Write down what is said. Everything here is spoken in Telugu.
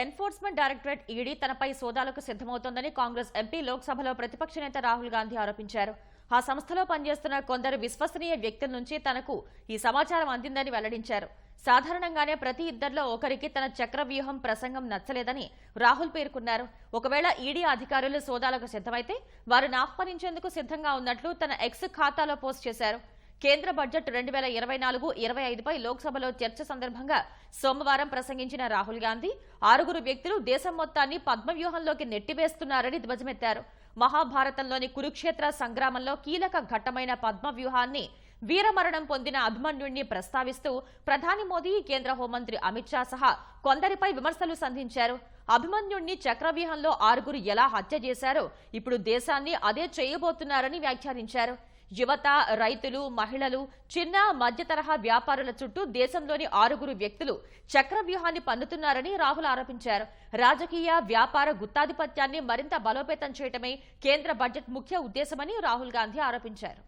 ఎన్ఫోర్స్మెంట్ డైరెక్టరేట్ ఈడీ తనపై సోదాలకు సిద్ధమవుతోందని కాంగ్రెస్ ఎంపీ లోక్సభలో ప్రతిపక్ష నేత రాహుల్ గాంధీ ఆరోపించారు. ఆ సంస్థలో పనిచేస్తున్న కొందరు విశ్వసనీయ వ్యక్తుల నుంచి తనకు ఈ సమాచారం అందిందని వెల్లడించారు. సాధారణంగానే ప్రతి ఇద్దరిలో ఒకరికి తన చక్రవ్యూహం ప్రసంగం నచ్చలేదని రాహుల్ పేర్కొన్నారు. ఒకవేళ ఈడీ అధికారులు సోదాలకు సిద్ధమైతే వారిని ఆహ్వానించేందుకు సిద్ధంగా ఉన్నట్లు తన ఎక్స్ ఖాతాలో పోస్ట్ చేశారు. కేంద్ర బడ్జెట్ రెండు వేల ఇరవై నాలుగు ఇరవై ఐదుపై లోక్సభలో చర్చ సందర్భంగా సోమవారం ప్రసంగించిన రాహుల్ గాంధీ ఆరుగురు వ్యక్తులు దేశం మొత్తాన్ని పద్మవ్యూహంలోకి నెట్టివేస్తున్నారని ధ్వజమెత్తారు. మహాభారతంలోని కురుక్షేత్ర సంగ్రామంలో కీలక ఘట్టమైన పద్మవ్యూహాన్ని వీరమరణం పొందిన అభిమన్యుణ్ణి ప్రస్తావిస్తూ ప్రధాని మోదీ కేంద్ర హోంమంత్రి అమిత్ షా సహా కొందరిపై విమర్శలు సంధించారు. అభిమన్యుణ్ణి చక్రవ్యూహంలో ఆరుగురు ఎలా హత్య చేశారో ఇప్పుడు దేశాన్ని అదే చేయబోతున్నారని వ్యాఖ్యానించారు. యువత రైతులు మహిళలు చిన్న మధ్యతరహా వ్యాపారుల చుట్టూ దేశంలోని ఆరుగురు వ్యక్తులు చక్రవ్యూహాన్ని పన్నుతున్నారని రాహుల్ ఆరోపించారు. రాజకీయ వ్యాపార గుత్తాధిపత్యాన్ని మరింత బలోపేతం చేయటమే కేంద్ర బడ్జెట్ ముఖ్య ఉద్దేశమని రాహుల్ గాంధీ ఆరోపించారు.